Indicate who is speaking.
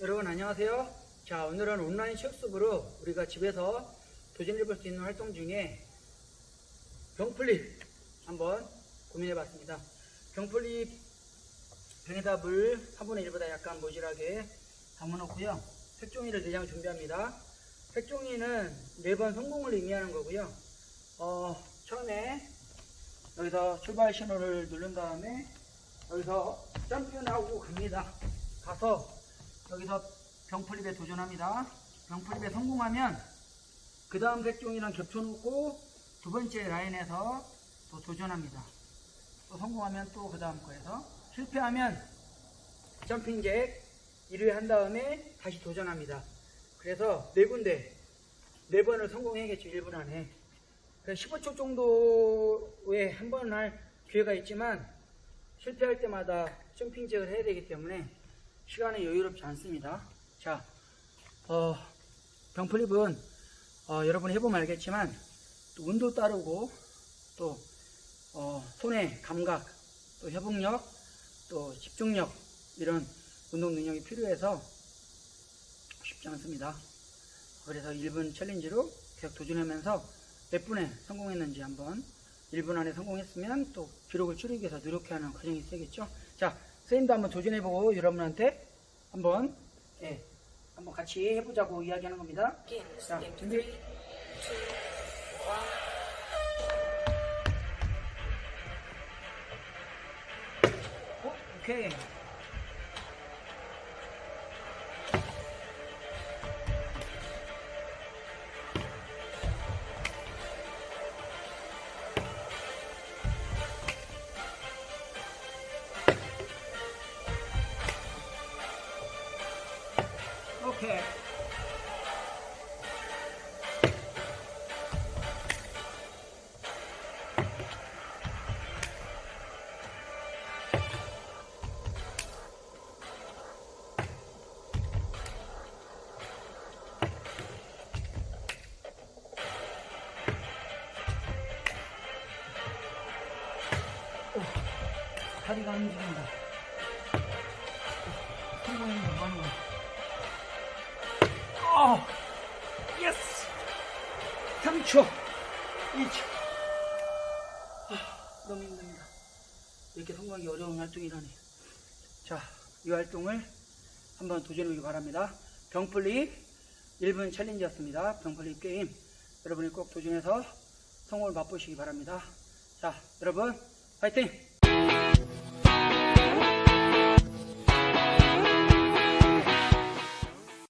Speaker 1: 여러분 안녕하세요. 자 오늘은 온라인 실습으로 우리가 집에서 도전해 볼 수 있는 활동 중에 병플립 한번 고민해 봤습니다. 병플립 병에다 물 3분의 1보다 약간 모질하게 담아 놓고요. 색종이를 4장 준비합니다. 색종이는 4번 성공을 의미하는 거고요. 어, 처음에 여기서 출발 신호를 누른 다음에 여기서 점프하고 갑니다. 가서 여기서 병플립에 도전합니다. 병플립에 성공하면 그 다음 색종이랑 겹쳐놓고 두 번째 라인에서 또 도전합니다. 또 성공하면 또 그 다음 거에서 실패하면 점핑잭 1회 한 다음에 다시 도전합니다. 그래서 네 군데 네 번을 성공해야겠죠 1분 안에. 그래서 15초 정도에 한 번 할 기회가 있지만 실패할 때마다 점핑잭을 해야 되기 때문에 시간이 여유롭지 않습니다. 자, 어, 병플립은 어, 여러분이 해보면 알겠지만 또 운도 따르고 또 어, 손의 감각, 또 협응력, 또 집중력 이런 운동 능력이 필요해서 쉽지 않습니다. 그래서 1분 챌린지로 계속 도전하면서 몇 분에 성공했는지 한번 1분 안에 성공했으면 또 기록을 줄이기 위해서 노력하는 과정이 있어야겠죠. 자, 선생님도 한번 도전해보고 여러분한테 한번 예, 한번 같이 해보자고 이야기하는 겁니다. 자, 준비. 어, 오케이. 오, 다리가 안 움직인다. 예스! 3초, 1초. 아, 너무 힘듭니다. 이렇게 성공하기 어려운 활동이라니. 자, 이 활동을 한번 도전해보기 바랍니다. 병플립 1분 챌린지였습니다. 병플립 게임. 여러분이 꼭 도전해서 성공을 맛보시기 바랍니다. 자, 여러분, 파이팅!